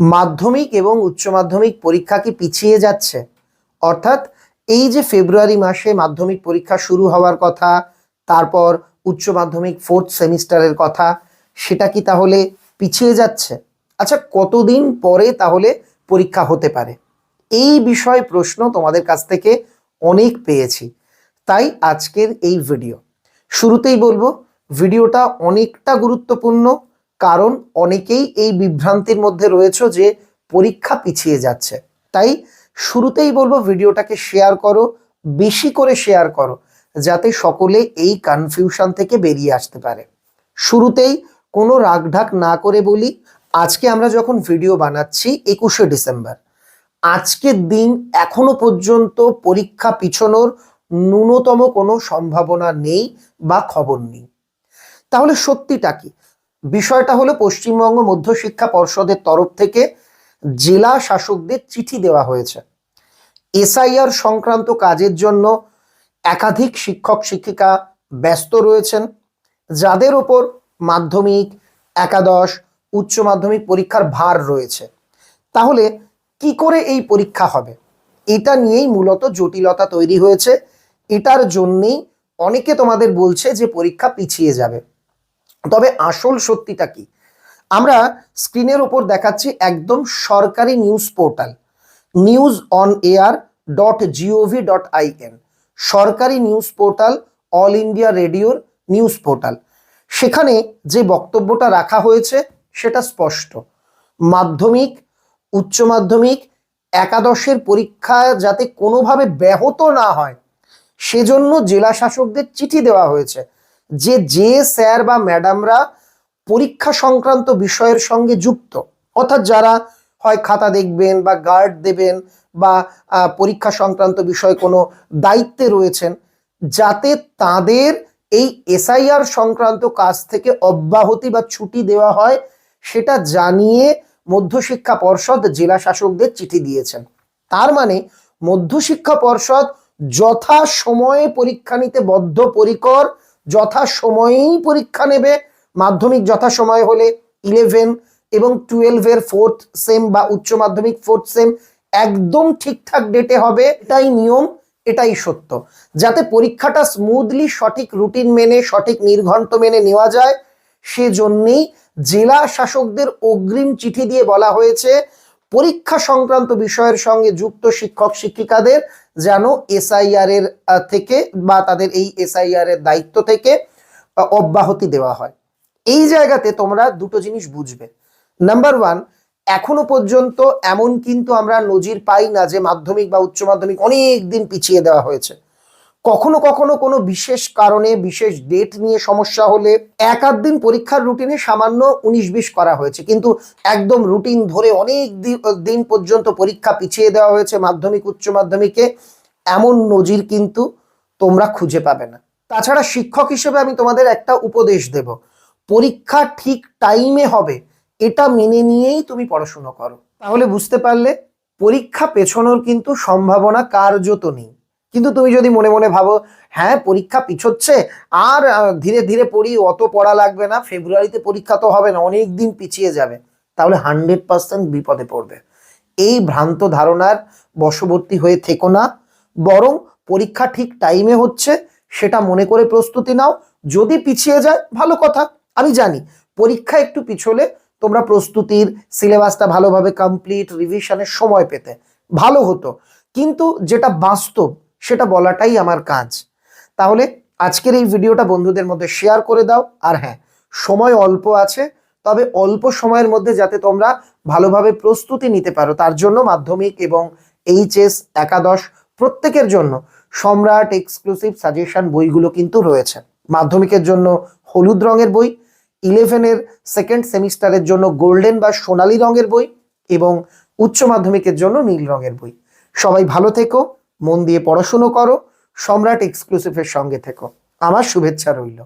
মাধ্যমিক এবং উচ্চ মাধ্যমিক পরীক্ষা কি পিছিয়ে যাচ্ছে? অর্থাৎ এই যে ফেব্রুয়ারি মাসে মাধ্যমিক পরীক্ষা শুরু হওয়ার কথা, তারপর উচ্চ মাধ্যমিক ফোর্থ সেমিস্টারের কথা, সেটা কি তাহলে পিছিয়ে যাচ্ছে? আচ্ছা কতদিন পরে তাহলে পরীক্ষা হতে পারে? এই বিষয়ে প্রশ্ন তোমাদের কাছ থেকে অনেক পেয়েছি। তাই আজকের এই ভিডিও শুরুতেই বলব ভিডিওটা অনেকটা গুরুত্বপূর্ণ। কারণ অনেকেই এই বিভ্রান্তির মধ্যে রয়েছে যে পরীক্ষা পিছিয়ে যাচ্ছে। তাই শুরুতেই বলব ভিডিওটাকে শেয়ার করো, বেশি করে শেয়ার করো, যাতে সকলে এই কনফিউশন থেকে বেরিয়ে আসতে পারে। শুরুতেই কোনো রাগঢাক না করে বলি, আজকে আমরা যখন ভিডিও বানাচ্ছি একুশে ডিসেম্বর, আজকের দিন এখনও পর্যন্ত পরীক্ষা পিছনোর ন্যূনতম কোনো সম্ভাবনা নেই বা খবর নেই। তাহলে সত্যিটা কি? বিষয়টা হলো পশ্চিমবঙ্গ মধ্যশিক্ষা পর্ষদের তরফ থেকে জেলা শাসকদের চিঠি দেওয়া হয়েছে। এসআইআর সংক্রান্ত কাজের জন্য একাধিক শিক্ষক শিক্ষিকা ব্যস্ত রয়েছেন, যাদের ওপর মাধ্যমিক, একাদশ, উচ্চ মাধ্যমিক পরীক্ষার ভার রয়েছে। তাহলে কি করে এই পরীক্ষা হবে? এটা নিয়েই মূলত জটিলতা তৈরি হয়েছে। এটার জন্যেই অনেকে তোমাদের বলছে যে পরীক্ষা পিছিয়ে যাবে। তবে আসল সত্যিটা কি? আমরা স্ক্রিনের ওপর দেখাচ্ছি একদম সরকারি news portal, news on air dot gov dot in সরকারি নিউজ পোর্টাল, অল ইন্ডিয়া রেডিওর নিউজ পোর্টাল। সেখানে যে বক্তব্যটা রাখা হয়েছে সেটা স্পষ্ট। মাধ্যমিক, উচ্চ মাধ্যমিক, একাদশের পরীক্ষা যাতে কোনোভাবে ব্যাহত না হয়, সেজন্য জেলা শাসকদের চিঠি দেওয়া হয়েছে। যে যে স্যার বা ম্যাডামরা পরীক্ষা সংক্রান্ত বিষয়ের সঙ্গে যুক্ত, অর্থাৎ যারা হয় খাতা দেখবেন বা গার্ড দেবেন বা পরীক্ষা সংক্রান্ত বিষয়ে কোনো দায়িত্বে রয়েছেন, যাতে তাদের এই এসআইআর সংক্রান্ত কাজ থেকে অব্যাহতি বা ছুটি দেওয়া হয়, সেটা জানিয়ে মধ্যশিক্ষা পর্ষদ জেলা শাসকদের চিঠি দিয়েছেন। তার মানে মধ্যশিক্ষা পর্ষদ যথা সময়ে পরীক্ষা নিতে বদ্ধপরিকর যথা সময়েই পরীক্ষা নেবে। মাধ্যমিক যথা সময় হলে ইলেভেন এবং টুয়েলভের ফোর্থ সেম বা উচ্চ মাধ্যমিক ফোর্থ সেম একদম ঠিকঠাক ডেটে হবে। এটাই নিয়ম, এটাই সত্য। যাতে পরীক্ষাটা স্মুথলি সঠিক রুটিন মেনে, সঠিক নির্ঘণ্ট মেনে নেওয়া যায়, সেজন্যেই জেলা শাসকদের অগ্রিম চিঠি দিয়ে বলা হয়েছে, পরীক্ষা সংক্রান্ত বিষয়ের সঙ্গে যুক্ত শিক্ষক শিক্ষিকাদের যেন এসআইআর এর থেকে বা তাদের এই এসআইআর এর দায়িত্ব থেকে অব্যাহতি দেওয়া হয়। এই জায়গাতে তোমরা দুটো জিনিস বুঝবে। নাম্বার ওয়ান এখনও পর্যন্ত এমন কিন্তু আমরা নজির পাই না যে মাধ্যমিক বা উচ্চ মাধ্যমিক অনেক দিন পিছিয়ে দেওয়া হয়েছে। কখনো কখনো কোনো বিশেষ কারণে, বিশেষ ডেট নিয়ে সমস্যা হলে এক আধ দিন পরীক্ষার রুটিনে সামান্য উনিশ বিশ করা হয়েছে। কিন্তু একদম রুটিন ধরে অনেক দিন পর্যন্ত পরীক্ষা পিছিয়ে দেওয়া হয়েছে মাধ্যমিক, উচ্চ মাধ্যমিকে। এমন নজির কিন্তু তোমরা খুঁজে পাবে না। তাছাড়া শিক্ষক হিসেবে আমি তোমাদের একটা উপদেশ দেব। পরীক্ষা ঠিক টাইমে হবে, এটা মেনে নিয়েই তুমি পড়াশুনো করো। তাহলে বুঝতে পারলে, পরীক্ষা পেছনোর কিন্তু সম্ভাবনা কার্যত নেই। কিন্তু তুমি যদি মনে মনে ভাবো হ্যাঁ পরীক্ষা পিছোচ্ছে, আর ধীরে ধীরে পড়ি, অত পড়া লাগবে না, ফেব্রুয়ারিতে পরীক্ষা তো হবে না, অনেক দিন পিছিয়ে যাবে, তাহলে হান্ড্রেড পার্সেন্ট বিপদে পড়বে। এই ভ্রান্ত ধারণার বশবর্তী হয়ে থেকো না, বরং পরীক্ষা ঠিক টাইমে হচ্ছে, সেটা মনে করে প্রস্তুতি নাও, যদি পিছিয়ে যায়, ভালো কথা, আমি জানি, পরীক্ষা একটু পিছলে তোমরা প্রস্তুতির সিলেবাসটা ভালোভাবে কমপ্লিট রিভিশনের সময় পেতে, ভালো হতো। কিন্তু যেটা বাস্তব সেটা বলাটাই আমার কাজ। তাহলে আজকের এই ভিডিওটা বন্ধুদের মধ্যে শেয়ার করে দাও। আর হ্যাঁ সময় অল্প আছে, তবে অল্প সময়ের মধ্যে যাতে তোমরা ভালোভাবে প্রস্তুতি নিতে পারো। তার জন্য মাধ্যমিক এবং এইচএস, একাদশ প্রত্যেকের জন্য সম্রাট এক্সক্লুসিভ সাজেশন বইগুলো কিন্তু রয়েছে। মাধ্যমিকের জন্য হলুদ রঙের বই ইলেভেনের সেকেন্ড সেমিস্টারের জন্য গোল্ডেন বা সোনালি রঙের বই এবং উচ্চ মাধ্যমিকের জন্য নীল রঙের বই। সবাই ভালো থেকো। মন দিয়ে পড়াশুনো করো সম্রাট এক্সক্লুসিভের সঙ্গে থেকো। আমার শুভেচ্ছা রইল।